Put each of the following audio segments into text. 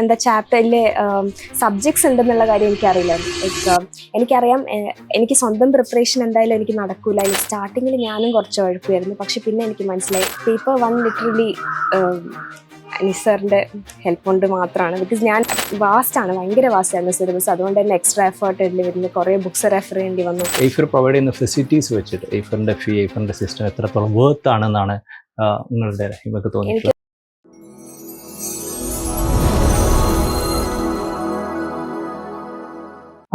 എന്താ ചാപ്റ്ററിലെ സബ്ജക്ട്സ് ഉണ്ടെന്നുള്ള കാര്യം എനിക്കറിയില്ല. ലൈക്ക് എനിക്കറിയാം എനിക്ക് സ്വന്തം പ്രിപ്പറേഷൻ എന്തായാലും എനിക്ക് നടക്കൂല. സ്റ്റാർട്ടിങ്ങിൽ ഞാനും കുറച്ച് ഉഴപ്പായിരുന്നു പക്ഷെ പിന്നെ എനിക്ക് മനസ്സിലായി. പേപ്പർ വൺ ലിറ്ററലി നിസറിന്റെ ഹെൽപ്പ് കൊണ്ട് മാത്രമാണ്. ബിക്കോസ് ഞാൻ വാസ്റ്റ് ആണ്. ഭയങ്കര വാസ്റ്റ് ആയിരുന്നു സിലബസ് അതുകൊണ്ട് തന്നെ എക്സ്ട്രാ എഫേർട്ട് ഇടേണ്ടി വരുന്നു. കുറേ ബുക്സ് റെഫർ ചെയ്യേണ്ടി വന്നു. എയ്ഫർ പ്രൊവൈഡ് ചെയ്യുന്ന ഫെസിലിറ്റീസ് വെച്ചിട്ട് എയ്ഫറിന്റെ ഫീ എയ്ഫറിന്റെ സിസ്റ്റം എത്രത്തോളം വേർത്ത് ആണെന്നാണ് നിങ്ങളുടെ ഹിമക്ക്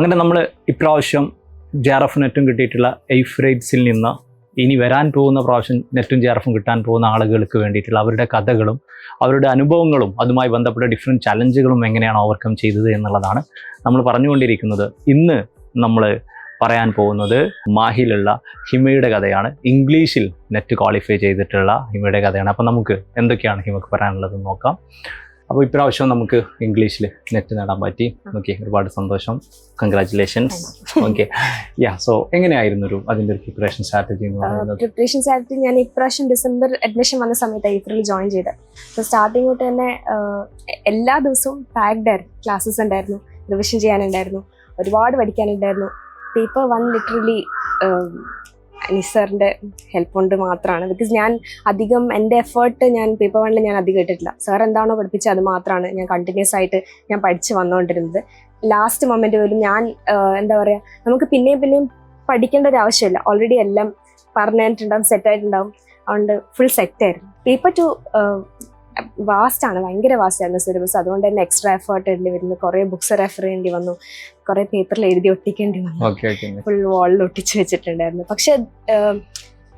അങ്ങനെ നമ്മൾ ഇപ്രാവശ്യം ജെ ആർ എഫ് നെറ്റും കിട്ടിയിട്ടുള്ള എയ്ഫ്രൈറ്റ്സിൽ നിന്ന് ഇനി വരാൻ പോകുന്ന പ്രാവശ്യം നെറ്റും ജെ ആർ എഫും കിട്ടാൻ പോകുന്ന ആളുകൾക്ക് വേണ്ടിയിട്ടുള്ള അവരുടെ കഥകളും അവരുടെ അനുഭവങ്ങളും അതുമായി ബന്ധപ്പെട്ട ഡിഫറെന്റ് ചലഞ്ചുകളും എങ്ങനെയാണ് ഓവർകം ചെയ്തത് എന്നുള്ളതാണ് നമ്മൾ പറഞ്ഞുകൊണ്ടിരിക്കുന്നത്. ഇന്ന് നമ്മൾ പറയാൻ പോകുന്നത് മാഹിലുള്ള ഹിമയുടെ കഥയാണ്. ഇംഗ്ലീഷിൽ നെറ്റ് ക്വാളിഫൈ ചെയ്തിട്ടുള്ള ഹിമയുടെ കഥയാണ്. അപ്പം നമുക്ക് എന്തൊക്കെയാണ് ഹിമക്ക് പറയാനുള്ളത് നോക്കാം. അപ്പോൾ ഇപ്രാവശ്യം നമുക്ക് ഇംഗ്ലീഷിൽ നെറ്റ് നേടാൻ പറ്റി. ഓക്കെ ഒരുപാട് സന്തോഷം. കൺഗ്രാറ്റുലേഷൻസ് ഓക്കെ യാ സോ എങ്ങനെയായിരുന്നു ഒരു അതിന്റെ ഒരു പ്രിപ്പറേഷൻ സ്ട്രാറ്റജി എന്ന് പറയുന്നത്? പ്രിപ്പറേഷൻ സ്ട്രാറ്റജി ഞാൻ ഇപ്രാവശ്യം ഡിസംബർ അഡ്മിഷൻ വന്ന സമയത്ത് ഏപ്രിൽ ജോയിൻ ചെയ്തത്. സോ സ്റ്റാർട്ടിങ് തൊട്ട് തന്നെ എല്ലാ ദിവസവും പാക്ഡ് ആയിരുന്നു. ക്ലാസ്സസ് ഉണ്ടായിരുന്നു റിവിഷൻ ചെയ്യാനുണ്ടായിരുന്നു ഒരുപാട് പഠിക്കാനുണ്ടായിരുന്നു. പേപ്പർ വൺ ലിറ്ററലി നിസറിന്റെ ഹെൽപ്പ് കൊണ്ട് മാത്രമാണ് ബിക്കോസ് ഞാൻ അധികം എന്റെ എഫേർട്ട് ഞാൻ പേപ്പർ വണ്ണിൽ ഞാൻ അധികം ഇട്ടിട്ടില്ല. സാർ എന്താണോ പഠിപ്പിച്ചത് അത് മാത്രമാണ് ഞാൻ കണ്ടിന്യൂസ് ആയിട്ട് ഞാൻ പഠിച്ച് വന്നുകൊണ്ടിരുന്നത് ലാസ്റ്റ് മൊമെന്റ് പോലും ഞാൻ എന്താ പറയുക നമുക്ക് പിന്നെയും പിന്നെയും പഠിക്കേണ്ട ഒരു ആവശ്യമില്ല. ഓൾറെഡി എല്ലാം പറഞ്ഞിട്ടുണ്ടാവും സെറ്റ് ആയിട്ടുണ്ടാവും. അതുകൊണ്ട് ഫുൾ സെറ്റ് ആയിരുന്നു. പേപ്പർ ടു വാസ്റ്റ് ആണ് ഭയങ്കര വാസ്റ്റ് ആയിരുന്നു സിലബസ് അതുകൊണ്ട് തന്നെ എക്സ്ട്രാ എഫേർട്ട് ഇടേണ്ടി വരുന്നു. കുറേ ബുക്സ് റെഫർ ചെയ്യേണ്ടി വന്നു. കുറേ പേപ്പറിൽ എഴുതി ഒട്ടിക്കേണ്ടി വന്നു. ഫുൾ വാളിൽ ഒട്ടിച്ചു വെച്ചിട്ടുണ്ടായിരുന്നു. പക്ഷെ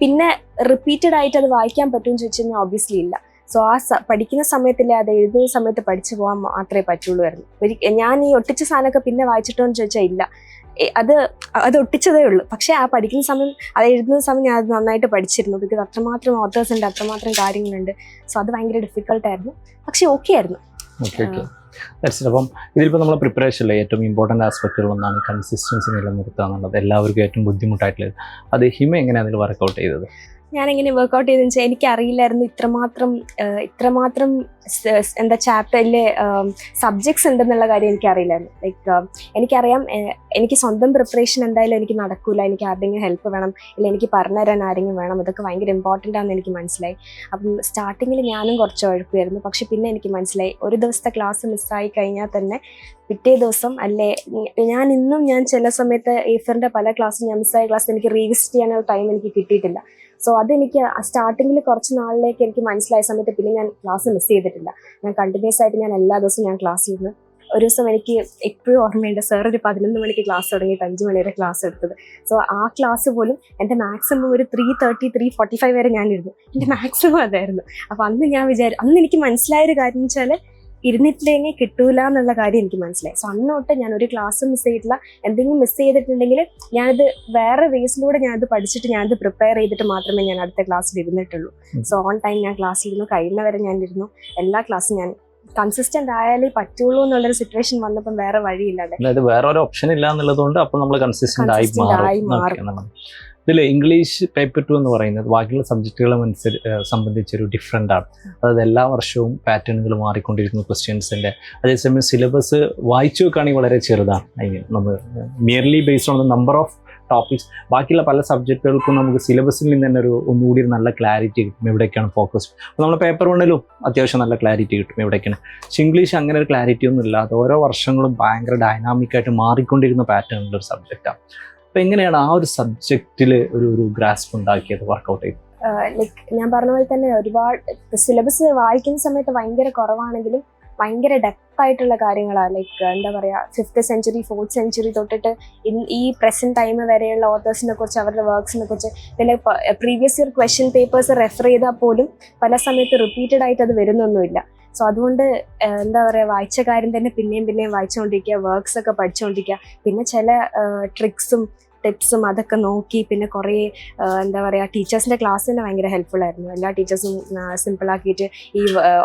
പിന്നെ റിപ്പീറ്റഡ് ആയിട്ട് അത് വായിക്കാൻ പറ്റുമെന്ന് ചോദിച്ചു കഴിഞ്ഞാൽ ഓബ്വിയസ്ലി ഇല്ല. സോ ആ പഠിക്കുന്ന സമയത്തില്ല അത് എഴുതുന്ന സമയത്ത് പഠിച്ചു പോകാൻ മാത്രമേ പറ്റുള്ളൂ ആയിരുന്നു. ഞാൻ ഈ ഒട്ടിച്ച സാധനമൊക്കെ പിന്നെ വായിച്ചിട്ടോ എന്ന് ചോദിച്ചാൽ ഇല്ല. അത് അത് ഒട്ടിച്ചതേ ഉള്ളൂ. പക്ഷേ ആ പഠിക്കുന്ന സമയം അത് എഴുതുന്ന സമയം ഞാൻ അത് നന്നായിട്ട് പഠിച്ചിരുന്നു. ബിക്കോസ് അത്രമാത്രം ഓത്തേഴ്സ് ഉണ്ട് അത്രമാത്രം കാര്യങ്ങളുണ്ട്. സോ അത് ഭയങ്കര ഡിഫിക്കൽട്ടായിരുന്നു ആയിരുന്നു. പക്ഷെ ഓക്കെ ആയിരുന്നു. അപ്പം ഇതിലിപ്പോൾ നമ്മൾ പ്രിപ്പറേഷനിലെ ഏറ്റവും ഇമ്പോർട്ടന്റ് ആസ്പെക്റ്റുകൾ ഒന്നാണ് കൺസിസ്റ്റൻസി നിലനിർത്തുക എന്നുള്ളത്. എല്ലാവർക്കും ഏറ്റവും ബുദ്ധിമുട്ടായിട്ടുള്ളത്. അത് ഹിമ എങ്ങനെയാണ് അതിൽ വർക്കൗട്ട് ചെയ്തത്? ഞാൻ എങ്ങനെ വർക്ക്ഔട്ട് ചെയ്തെന്ന് വെച്ചാൽ എനിക്ക് അറിയില്ലായിരുന്നു ഇത്രമാത്രം ഇത്രമാത്രം എന്താ ചാപ്റ്ററിലെ സബ്ജക്ട്സ് ഉണ്ടെന്നുള്ള കാര്യം എനിക്കറിയില്ലായിരുന്നു. ലൈക്ക് എനിക്കറിയാം എനിക്ക് സ്വന്തം പ്രിപ്പറേഷൻ എന്തായാലും എനിക്ക് നടക്കില്ല എനിക്ക് ആരുടെങ്കിലും ഹെൽപ്പ് വേണം. ഇല്ല എനിക്ക് പറഞ്ഞു തരാൻ ആരെങ്കിലും വേണം. അതൊക്കെ ഭയങ്കര ഇമ്പോർട്ടന്റ് ആണെന്ന് എനിക്ക് മനസ്സിലായി. അപ്പം സ്റ്റാർട്ടിങ്ങിൽ ഞാനും കുറച്ച് ഉഴപ്പായിരുന്നു പക്ഷെ പിന്നെ എനിക്ക് മനസ്സിലായി. ഒരു ദിവസത്തെ ക്ലാസ് മിസ്സായി കഴിഞ്ഞാൽ തന്നെ പിറ്റേ ദിവസം അല്ലേ ഞാൻ ഇന്നും ഞാൻ ചില സമയത്ത് ഏഫറിന്റെ പല ക്ലാസ്സും ഞാൻ മിസ്സായ ക്ലാസ് എനിക്ക് റീവിസിറ്റ് ചെയ്യാനുള്ള ടൈം എനിക്ക് കിട്ടിയിട്ടില്ല. സോ അതെനിക്ക് സ്റ്റാർട്ടിങ്ങിൽ കുറച്ച് നാളിലേക്ക് എനിക്ക് മനസ്സിലായ സമയത്ത് പിന്നെ ഞാൻ ക്ലാസ് മിസ് ചെയ്തിട്ടില്ല. ഞാൻ കണ്ടിന്യൂസ് ആയിട്ട് ഞാൻ എല്ലാ ദിവസവും ഞാൻ ക്ലാസ് ചെയ്യുന്നു ഒരു ദിവസം എനിക്ക് എപ്പോഴും ഓർമ്മയുണ്ട് സാർ ഒരു പതിനൊന്ന് മണിക്ക് ക്ലാസ് തുടങ്ങിയിട്ട് അഞ്ച് മണി വരെ ക്ലാസ് എടുത്തത്. സോ ആ ക്ലാസ് പോലും എന്റെ മാക്സിമം ഒരു three thirty three forty five വരെ ഞാനിരുന്നു എന്റെ മാക്സിമം അതായിരുന്നു. അപ്പോൾ അന്ന് ഞാൻ വിചാരിച്ചു അന്ന് എനിക്ക് മനസ്സിലായൊരു കാര്യം എന്ന് വെച്ചാൽ ഇരുന്നിട്ടില്ലെങ്കിൽ കിട്ടൂല എന്നുള്ള കാര്യം എനിക്ക് മനസ്സിലായി. സോ അന്നോട്ട് ഞാൻ ഒരു ക്ലാസ് മിസ് ചെയ്തിട്ടില്ല. എന്തെങ്കിലും മിസ് ചെയ്തിട്ടുണ്ടെങ്കിൽ ഞാനത് വേറെ വേസിലൂടെ ഞാനത് പഠിച്ചിട്ട് ഞാനത് പ്രിപ്പയർ ചെയ്തിട്ട് മാത്രമേ ഞാൻ അടുത്ത ക്ലാസ്സിൽ ഇരുന്നിട്ടുള്ളൂ. സോ ഓൺ ടൈം ഞാൻ ക്ലാസ്സിൽ ഇരുന്നു. കഴിയുന്നവരെ ഞാൻ ഇരുന്നു. എല്ലാ ക്ലാസ്സും ഞാൻ കൺസിസ്റ്റന്റ് ആയാലേ പറ്റുള്ളൂ എന്നുള്ളൊരു സിറ്റുവേഷൻ വന്നപ്പോൾ വേറെ വഴിയില്ലാതെ. അതായത് വേറെ ഒരു ഓപ്ഷൻ ഇല്ല എന്നുള്ളതുകൊണ്ട് അപ്പൊ നമ്മൾ കൺസിസ്റ്റന്റ് ആയി മാറും. ഇതിൽ ഇംഗ്ലീഷ് പേപ്പർ ടു എന്ന് പറയുന്നത് ബാക്കിയുള്ള സബ്ജക്റ്റുകളെ മനസ്സിൽ സംബന്ധിച്ചൊരു ഡിഫറെന്റ് ആണ്. അതായത് എല്ലാ വർഷവും പാറ്റേണുകൾ മാറിക്കൊണ്ടിരിക്കുന്ന ക്വസ്റ്റ്യൻസിന്റെ അതേസമയം സിലബസ് വായിച്ചു വെക്കുകയാണെങ്കിൽ വളരെ ചെറുതാണ്. ഐ മീൻ നമ്മൾ merely based on the number of topics ബാക്കിയുള്ള പല സബ്ജക്റ്റുകൾക്കും നമുക്ക് സിലബസിൽ നിന്ന് തന്നെ ഒരു ഒന്നുകൂടി നല്ല ക്ലാരിറ്റി കിട്ടും. എവിടേക്കാണ് ഫോക്കസ് അപ്പോൾ നമ്മൾ പേപ്പർ വണ്ണിലും അത്യാവശ്യം നല്ല ക്ലാരിറ്റി കിട്ടും എവിടേക്കാണ് പക്ഷെ ഇംഗ്ലീഷ് അങ്ങനെ ഒരു ക്ലാരിറ്റി ഒന്നും ഇല്ല അത് ഓരോ വർഷങ്ങളും ഭയങ്കര ഡൈനാമിക് ആയിട്ട് മാറിക്കൊണ്ടിരുന്ന പാറ്റേണിലുള്ള ഒരു സബ്ജക്റ്റാണ് അപ്പോൾ എങ്ങനെയാണ് ആ ഒരു സബ്ജക്റ്റിൽ ഒരു ഒരു ഗ്രാസ്പ് ഉണ്ടാക്കിയത് വർക്കൗട്ട് ചെയ്ത് ലൈക്ക് ഞാൻ പറഞ്ഞ പോലെ തന്നെ ഒരുപാട് സിലബസ് വായിക്കുന്ന സമയത്ത് ഭയങ്കര കുറവാണെങ്കിലും ഭയങ്കര ഡെപ്ത് ആയിട്ടുള്ള കാര്യങ്ങളാണ് ലൈക്ക് എന്താ പറയുക ഫിഫ്ത്ത് സെഞ്ചുറി ഫോർത്ത് സെഞ്ചുറി തൊട്ടിട്ട് ഈ പ്രസന്റ് ടൈം വരെയുള്ള ഓത്തേഴ്സിനെ കുറിച്ച് അവരുടെ വർക്ക്സിനെ കുറിച്ച് പിന്നെ previous year question papers refer ചെയ്താൽ പോലും പല സമയത്ത് റിപ്പീറ്റഡ് ആയിട്ട് അത് വരുന്നൊന്നുമില്ല. സോ അതുകൊണ്ട് എന്താ പറയുക വായിച്ച കാര്യം തന്നെ പിന്നെയും പിന്നെയും വായിച്ചുകൊണ്ടിരിക്കുക വർക്ക്സ് ഒക്കെ പഠിച്ചുകൊണ്ടിരിക്കുക പിന്നെ ചില ട്രിക്സും ടിപ്സും അതൊക്കെ നോക്കി പിന്നെ കുറേ എന്താ പറയുക ടീച്ചേഴ്സിന്റെ ക്ലാസ് തന്നെ ഭയങ്കര ഹെൽപ്ഫുൾ ആയിരുന്നു. എല്ലാ ടീച്ചേഴ്സും സിമ്പിളാക്കിയിട്ട് ഈ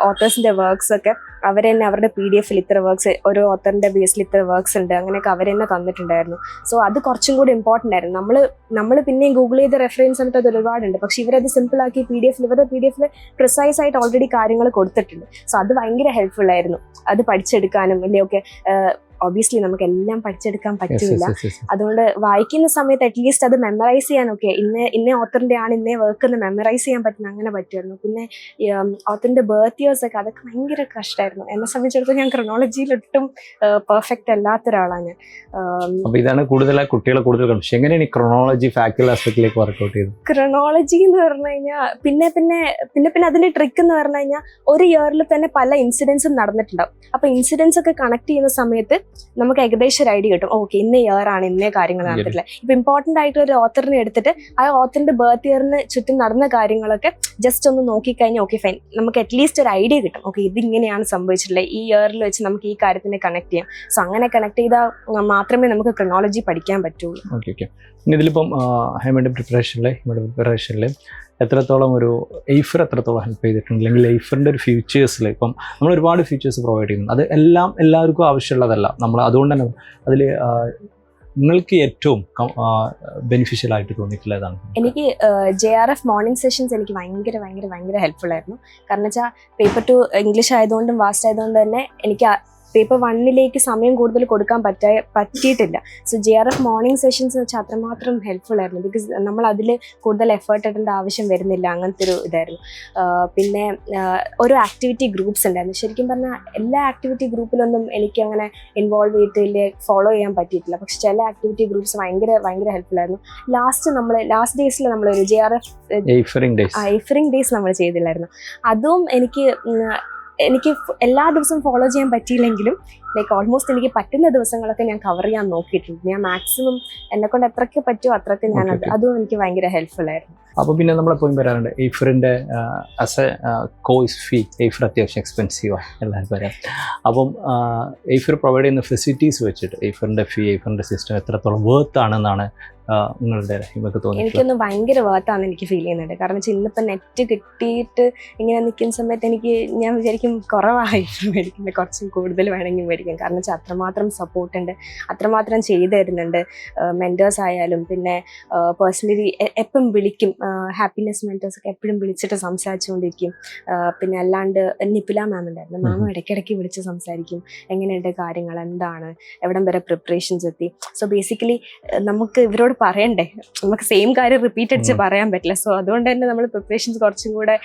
ഓത്തേഴ്സിന്റെ വർക്ക്സ് ഒക്കെ അവർ തന്നെ അവരുടെ പി ഡി എഫിൽ ഇത്ര വർക്ക്സ് ഓരോ ഓത്തറിന്റെ ബേസിൽ ഇത്ര വർക്ക്സ് ഉണ്ട് അങ്ങനെയൊക്കെ അവർ തന്നെ തന്നിട്ടുണ്ടായിരുന്നു. സോ അത് കുറച്ചും കൂടി ഇമ്പോർട്ടന്റ് ആയിരുന്നു. നമ്മൾ നമ്മൾ പിന്നെയും ഗൂഗിൾ ചെയ്ത് റെഫറൻസ് എന്നിട്ട് അത് ഒരുപാടുണ്ട്. പക്ഷേ ഇവരത് സിമ്പിളാക്കി പി ഡി എഫിൽ ഇവരുടെ പി ഡി എഫിൽ പ്രിസൈസ് ആയിട്ട് ഓൾറെഡി കാര്യങ്ങൾ കൊടുത്തിട്ടുണ്ട്. സോ അത് ഭയങ്കര ഹെൽപ്ഫുൾ ആയിരുന്നു. അത് പഠിച്ചെടുക്കാനും അല്ലെങ്കിൽ ഒക്കെ ഒബിയസ്ലി നമുക്ക് എല്ലാം പഠിച്ചെടുക്കാൻ പറ്റില്ല. അതുകൊണ്ട് വായിക്കുന്ന സമയത്ത് അറ്റ്ലീസ്റ്റ് അത് മെമ്മറൈസ് ചെയ്യാനൊക്കെ ഇന്ന ഇന്ന ഓത്തറിന്റെ ആണ് ഇന്നേ വർക്ക് എന്ന് മെമ്മറൈസ് ചെയ്യാൻ പറ്റുന്ന അങ്ങനെ പറ്റുമായിരുന്നു. പിന്നെ ഓത്തറിന്റെ ബർത്ത് ഇയേഴ്സ് ഒക്കെ അതൊക്കെ ഭയങ്കര കഷ്ടമായിരുന്നു എന്നെ സംബന്ധിച്ചിടത്തോളം ഞാൻ ക്രൊണോളജിയിൽ ഒട്ടും പെർഫെക്റ്റ് അല്ലാത്ത ഒരാളാണ് അപ്പൊ ഇതാണ് കൂടുതൽ കുട്ടികളെ കൂടുതൽ പക്ഷെ എങ്ങനെയാണ് ഈ ക്രൊണോളജി ഫാക്ടൽ ആസ്പെക്റ്റിലേക്ക് വർക്ക്ഔട്ട് ചെയ്തത്? ക്രൊണോളജി എന്ന് പറഞ്ഞു കഴിഞ്ഞാൽ പിന്നെ പിന്നെ പിന്നെ പിന്നെ അതിന്റെ ട്രിക്ക് എന്ന് പറഞ്ഞു കഴിഞ്ഞാൽ ഒരു ഇയറിൽ തന്നെ പല ഇൻസിഡൻസും നടന്നിട്ടുണ്ടാവും. അപ്പൊ ഇൻസിഡൻസ് ഒക്കെ കണക്ട് ചെയ്യുന്ന സമയത്ത് നമുക്ക് ഏകദേശം ഒരു ഐഡിയ കിട്ടും. ഓക്കെ ഇന്ന ഇയർ ആണ് ഇന്നേ കാര്യങ്ങൾ. നടന്നിട്ടില്ല ഇപ്പൊ ഇമ്പോർട്ടന്റ് ആയിട്ട് ഒരു ഓത്തറിനെ എടുത്തിട്ട് ആ ഓത്തറിന്റെ ബർത്ത് ഇയറിന് ചുറ്റും നടന്ന കാര്യങ്ങളൊക്കെ ജസ്റ്റ് ഒന്ന് നോക്കിക്കഴിഞ്ഞാൽ ഓക്കെ ഫൈൻ നമുക്ക് അറ്റ്ലീസ്റ്റ് ഒരു ഐഡിയ കിട്ടും. ഓക്കെ ഇത് ഇങ്ങനെയാണ് സംഭവിച്ചിട്ടുള്ളത് ഈ ഇയറിൽ വെച്ച് നമുക്ക് ഈ കാര്യത്തിനെ കണക്ട് ചെയ്യാം. സോ അങ്ങനെ കണക്ട് ചെയ്താൽ മാത്രമേ നമുക്ക് ക്രിനോളജി പഠിക്കാൻ പറ്റുള്ളൂ. ഓക്കെ ഓക്കെ ഇനി ഇതിലിപ്പം ഹൈമഡ് പ്രിപ്പറേഷനിലെ പ്രിപ്പറേഷനിൽ എത്രത്തോളം ഒരു എയ്ഫർ എത്രത്തോളം ഹെൽപ്പ് ചെയ്തിട്ടുണ്ട്? അല്ലെങ്കിൽ എയ്ഫറിന്റെ ഒരു ഫ്യൂച്ചേഴ്സിൽ ഇപ്പം നമ്മൾ ഒരുപാട് ഫ്യൂച്ചേഴ്സ് പ്രൊവൈഡ് ചെയ്യുന്നുണ്ട്. അത് എല്ലാം എല്ലാവർക്കും ആവശ്യമുള്ളതല്ല. നമ്മൾ അതുകൊണ്ട് തന്നെ അതിൽ നിങ്ങൾക്ക് ഏറ്റവും ബെനിഫിഷ്യൽ ആയിട്ട് തോന്നിയിട്ടുള്ളതാണ് എനിക്ക് J R F morning sessions എനിക്ക് ഭയങ്കര ഭയങ്കര ഭയങ്കര ഹെൽപ്ഫുൾ ആയിരുന്നു. കാരണം വെച്ചാൽ പേപ്പർ ടു ഇംഗ്ലീഷ് ആയതുകൊണ്ടും വാസ്റ്റ് ആയതുകൊണ്ട് തന്നെ എനിക്ക് പേപ്പർ വണ്ണിലേക്ക് സമയം കൂടുതൽ കൊടുക്കാൻ പറ്റാ പറ്റിയിട്ടില്ല. So J R F morning sessions എന്ന് വെച്ചാൽ അത്രമാത്രം ഹെൽപ്ഫുൾ ആയിരുന്നു. ബിക്കോസ് നമ്മൾ അതിൽ കൂടുതൽ എഫേർട്ട് ഇടേണ്ട ആവശ്യം വരുന്നില്ല. അങ്ങനത്തെ ഒരു ഇതായിരുന്നു. പിന്നെ ഒരു ഓരോ ആക്ടിവിറ്റി ഗ്രൂപ്പ്സ് ഉണ്ടായിരുന്നു. ശരിക്കും പറഞ്ഞാൽ എല്ലാ ആക്ടിവിറ്റി ഗ്രൂപ്പിലൊന്നും എനിക്ക് അങ്ങനെ ഇൻവോൾവ് ചെയ്തിട്ട് ഫോളോ ചെയ്യാൻ പറ്റിയിട്ടില്ല. പക്ഷെ ചില ആക്ടിവിറ്റി ഗ്രൂപ്പ്സ് ഭയങ്കര ഭയങ്കര ഹെൽപ്ഫുൾ ആയിരുന്നു. ലാസ്റ്റ് നമ്മൾ ലാസ്റ്റ് ഡേയ്സിൽ നമ്മൾ ഒരു ജെ ആർ എഫ് ഡേയ്സ് നമ്മൾ ചെയ്തില്ലായിരുന്നു. അതും എനിക്ക് എനിക്ക് എല്ലാ ദിവസവും ഫോളോ ചെയ്യാൻ പറ്റിയില്ലെങ്കിലും ലൈക്ക് ഓൾമോസ്റ്റ് എനിക്ക് പറ്റുന്ന ദിവസങ്ങളൊക്കെ ഞാൻ കവർ ചെയ്യാൻ നോക്കിയിട്ടുണ്ട് ഞാൻ മാക്സിമം എന്നെക്കൊണ്ട് എത്രയ്ക്ക് പറ്റുമോ അത്രയ്ക്ക് ഞാൻ അത്. അതും എനിക്ക് ഭയങ്കര ഹെൽപ്ഫുൾ ആയിരുന്നു അപ്പോൾ പിന്നെ നമ്മളെപ്പോഴും വരാറുണ്ട് എയ്ഫറിന്റെ ആസ് എ കോഴ്സ് ഫീ എയ്ഫർ അത്യാവശ്യം എക്സ്പെൻസീവാണ് എല്ലാവരും പറയാം അപ്പം എയ്ഫർ പ്രൊവൈഡ് ചെയ്യുന്ന ഫെസിലിറ്റീസ് വെച്ചിട്ട് എയ്ഫറിന്റെ ഫീ എയ്ഫറിന്റെ സിസ്റ്റം എത്രത്തോളം വേർത്ത് ആണെന്നാണ് നിങ്ങളുടെ എനിക്കൊന്ന് ഭയങ്കര വേർത്താന്ന് എനിക്ക് ഫീൽ ചെയ്യുന്നുണ്ട്. കാരണം വെച്ചാൽ ഇന്നിപ്പോൾ നെറ്റ് കിട്ടിയിട്ട് ഇങ്ങനെ നിൽക്കുന്ന സമയത്ത് എനിക്ക് ഞാൻ വിചാരിക്കും കുറവായി മേടിക്കുന്നത് കുറച്ചും കൂടുതൽ വേണമെങ്കിൽ മേടിക്കും. കാരണം വെച്ചാൽ അത്രമാത്രം സപ്പോർട്ട് ഉണ്ട്. അത്രമാത്രം ചെയ്തു തരുന്നുണ്ട്. മെന്റേഴ്സ് ആയാലും പിന്നെ പേഴ്സണലി എപ്പം വിളിക്കും ഹാപ്പിനെസ് മെന്റേഴ്സ് ഒക്കെ എപ്പോഴും വിളിച്ചിട്ട് സംസാരിച്ചുകൊണ്ടിരിക്കും. പിന്നെ അല്ലാണ്ട് നിപ്പില മാം ഉണ്ടായിരുന്നു. മാം. ഇടയ്ക്കിടയ്ക്ക് വിളിച്ച് സംസാരിക്കും. എങ്ങനെയുണ്ട് കാര്യങ്ങൾ? എന്താണ്? എവിടം വരെ പ്രിപ്പറേഷൻസ് എത്തി? സോ ബേസിക്കലി നമുക്ക് ഇവരോട് പറയണ്ടേ? നമുക്ക് സെയിം കാര്യം റിപ്പീറ്റ് അടിച്ച് പറയാൻ പറ്റില്ല. സോ അതുകൊണ്ട് തന്നെ നമ്മൾ പ്രിപ്പറേഷൻസ് കുറച്ചും കൂടെ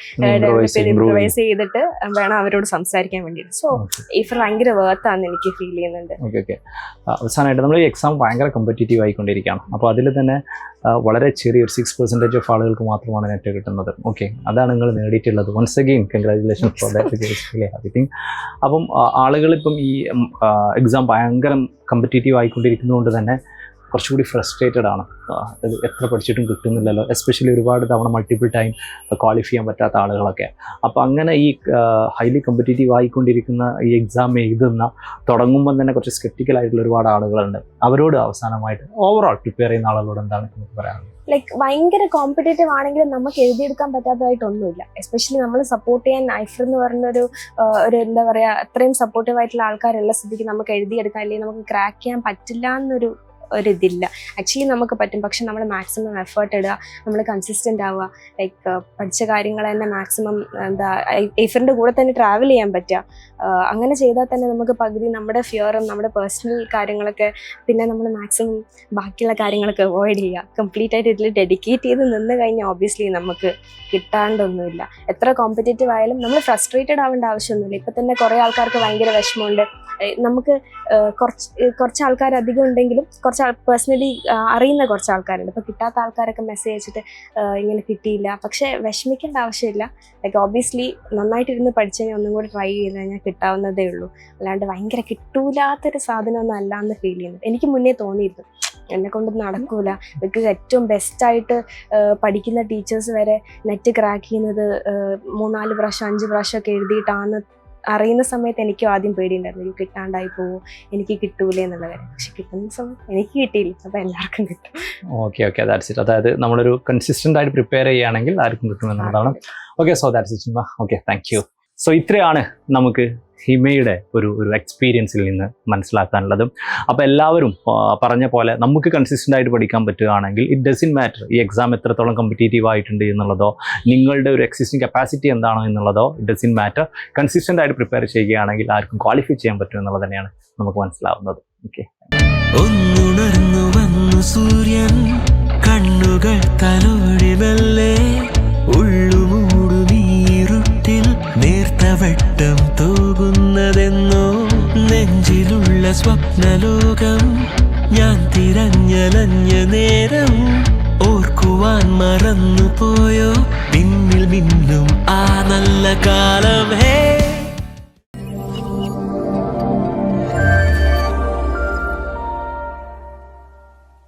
ഇംപ്രൂവൈസ് ചെയ്തിട്ട് വേണം അവരോട് സംസാരിക്കാൻ വേണ്ടിയിട്ട്. So Okay. ഇഫ് ഭയങ്കര വേർത്താന്ന് എനിക്ക് ഫീൽ ചെയ്യുന്നുണ്ട്. ഓക്കെ ഓക്കെ അവസാനമായിട്ട് നമ്മൾ എക്സാം ഭയങ്കര കോമ്പറ്റീറ്റീവ് ആയിക്കൊണ്ടിരിക്കുകയാണ്. അപ്പോൾ അതിൽ തന്നെ ആ, ചെറിയ ഒരു സിക്സ് പെർസെന്റേജ് ഓഫ് ആളുകൾക്ക് മാത്രമാണ് നെറ്റ് കിട്ടുന്നത്. ഓക്കെ അതാണ് നിങ്ങൾ നേടിയിട്ടുള്ളത്. Once again congratulation for that I think അപ്പം ആളുകൾ ആളുകളിപ്പം ഈ എക്സാം ഭയങ്കര കമ്പറ്റേറ്റീവ് ആയിക്കൊണ്ടിരിക്കുന്നതുകൊണ്ട് തന്നെ കുറച്ചുകൂടി ഫ്രസ്ട്രേറ്റഡ് ആണ്. എത്ര പഠിച്ചിട്ടും കിട്ടുന്നില്ലല്ലോ. എസ്പെഷ്യലി ഒരുപാട് തവണ മൾട്ടിപ്പിൾ ടൈം ക്വാളിഫൈ ചെയ്യാൻ പറ്റാത്ത ആളുകളൊക്കെ. അപ്പോൾ അങ്ങനെ ഈ ഹൈലി കമ്പറ്റേറ്റീവ് ആയിക്കൊണ്ടിരിക്കുന്ന ഈ എക്സാം എഴുതുന്ന തുടങ്ങുമ്പോൾ തന്നെ കുറച്ച് സ്കെപ്റ്റിക്കൽ ആയിട്ടുള്ള ഒരുപാട് ആളുകളുണ്ട്. അവരോട് അവസാനമായിട്ട് ഓവറോൾ പ്രിപ്പയർ ചെയ്യുന്ന ആളുകളോട് എന്താണ് നിങ്ങൾക്ക് പറയാനുള്ളത്? ലൈക്ക് ഭയങ്കര കോമ്പറ്റേറ്റീവ് ആണെങ്കിലും നമുക്ക് എഴുതിയെടുക്കാൻ പറ്റാത്തതായിട്ടൊന്നുമില്ല. എസ്പെഷ്യലി നമ്മൾ സപ്പോർട്ട് ചെയ്യാൻ ഐഫർ എന്ന് പറഞ്ഞൊരു ഒരു എന്താ പറയുക അത്രയും സപ്പോർട്ടീവ് ആയിട്ടുള്ള ആൾക്കാരുള്ള സ്ഥിതിക്ക് നമുക്ക് എഴുതിയെടുക്കാൻ അല്ലെങ്കിൽ നമുക്ക് ക്രാക്ക് ചെയ്യാൻ പറ്റില്ല എന്നൊരു ഒരു ഇതില്ല ആക്ച്വലി നമുക്ക് പറ്റും. പക്ഷെ നമ്മൾ മാക്സിമം എഫേർട്ട് ഇടുക നമ്മൾ കൺസിസ്റ്റന്റ് ആവുക. ലൈക്ക് പഠിച്ച കാര്യങ്ങൾ തന്നെ മാക്സിമം എന്താ ഐഫറിന്റെ കൂടെ തന്നെ ട്രാവൽ ചെയ്യാൻ പറ്റുക. അങ്ങനെ ചെയ്താൽ തന്നെ നമുക്ക് പകുതി നമ്മുടെ ഫിയറും നമ്മുടെ പേഴ്സണൽ കാര്യങ്ങളൊക്കെ പിന്നെ നമ്മൾ മാക്സിമം ബാക്കിയുള്ള കാര്യങ്ങളൊക്കെ അവോയ്ഡ് ചെയ്യുക. കംപ്ലീറ്റ് ആയിട്ട് ഇതിൽ ഡെഡിക്കേറ്റ് ചെയ്ത് നിന്ന് കഴിഞ്ഞാൽ ഓബിയസ്ലി നമുക്ക് കിട്ടാണ്ടൊന്നുമില്ല. എത്ര കോമ്പറ്റേറ്റീവ് ആയാലും നമ്മൾ ഫ്രസ്ട്രേറ്റഡ് ആവേണ്ട ആവശ്യമൊന്നുമില്ല. ഇപ്പം തന്നെ കുറേ ആൾക്കാർക്ക് ഭയങ്കര വിഷമമുണ്ട്. നമുക്ക് കുറച്ച് കുറച്ച് ആൾക്കാർ അധികം ഉണ്ടെങ്കിലും കുറച്ച് പേഴ്സണലി അറിയുന്ന കുറച്ച് ആൾക്കാരുണ്ട്. അപ്പോൾ കിട്ടാത്ത ആൾക്കാരൊക്കെ മെസ്സേജ് അയച്ചിട്ട് ഇങ്ങനെ കിട്ടിയില്ല. പക്ഷേ വിഷമിക്കേണ്ട ആവശ്യമില്ല. ലൈക്ക് ഓബിയസ്ലി നന്നായിട്ട് ഇരുന്ന് പഠിച്ചു കഴിഞ്ഞാൽ ഒന്നും കൂടി ട്രൈ ചെയ്ത് കഴിഞ്ഞാൽ കിട്ടാവുന്നതേ ഉള്ളൂ. അല്ലാണ്ട് ഭയങ്കര കിട്ടൂലാത്തൊരു സാധനമൊന്നും അല്ല എന്ന് ഫീൽ ചെയ്യുന്നത്. എനിക്ക് മുന്നേ തോന്നിയിരുന്നു. എന്നെ കൊണ്ട് നടക്കൂല. എനിക്ക് ഏറ്റവും ബെസ്റ്റായിട്ട് പഠിക്കുന്ന ടീച്ചേഴ്സ് വരെ നെറ്റ് ക്രാക്ക് ചെയ്യുന്നത് മൂന്നാൽ പ്രാവശ്യം അഞ്ച് പ്രാവശ്യമൊക്കെ എഴുതിയിട്ടാണ് അറിയുന്ന സമയത്ത് എനിക്കും ആദ്യം പേടിയുണ്ടായിരുന്നു. എനിക്ക് കിട്ടാണ്ടായി പോവോ എനിക്ക് കിട്ടൂലേ എന്നുള്ള കാര്യം. പക്ഷെ കിട്ടുന്ന സമയത്ത് എനിക്ക് കിട്ടിയില്ല. അപ്പൊ എല്ലാവർക്കും കിട്ടും. ഓക്കെ ഓക്കെ ദാറ്റ്സ് ഇറ്റ് അതായത് നമ്മളൊരു കൺസിസ്റ്റന്റ് ആയിട്ട് പ്രിപ്പയർ ചെയ്യുകയാണെങ്കിൽ ആർക്കും കിട്ടുമെന്നുള്ളതാണ്. Okay so that's it okay thank you so ഇത്രയാണ് നമുക്ക് ഹിമയുടെ ഒരു ഒരു എക്സ്പീരിയൻസിൽ നിന്ന് മനസ്സിലാക്കാനുള്ളതും. അപ്പോൾ എല്ലാവരും പറഞ്ഞ പോലെ നമുക്ക് കൺസിസ്റ്റന്റ് ആയിട്ട് പഠിക്കാൻ പറ്റുകയാണെങ്കിൽ ഇറ്റ് ഡസിൻ മാറ്റർ ഈ എക്സാം എത്രത്തോളം കോമ്പറ്റേറ്റീവ് ആയിട്ടുണ്ട് എന്നുള്ളതോ നിങ്ങളുടെ ഒരു എക്സിസ്റ്റിംഗ് കപ്പാസിറ്റി എന്താണോ എന്നുള്ളതോ ഇറ്റ് ഡസിൻ മാറ്റർ കൺസിസ്റ്റന്റ് ആയിട്ട് പ്രിപ്പയർ ചെയ്യുകയാണെങ്കിൽ ആർക്കും ക്വാളിഫൈ ചെയ്യാൻ പറ്റും എന്നുള്ളത് തന്നെയാണ് നമുക്ക് മനസ്സിലാവുന്നത്. ഓക്കെ സൂര്യൻ കണ്ണുകൾ തലോടി മെല്ലെ ഉള്ളുമൂടുമീരുട്ടിൽ നേർത്തവട്ടം തൂകുന്നതെന്നോ നെഞ്ചിലുള്ള സ്വപ്നലോകം ഞാൻ തിരഞ്ഞലഞ്ഞ നേരം ഓർക്കുവാൻ മറന്നു പോയോ പിന്നിൽ മിന്നും ആ നല്ല കാലം ഹേ.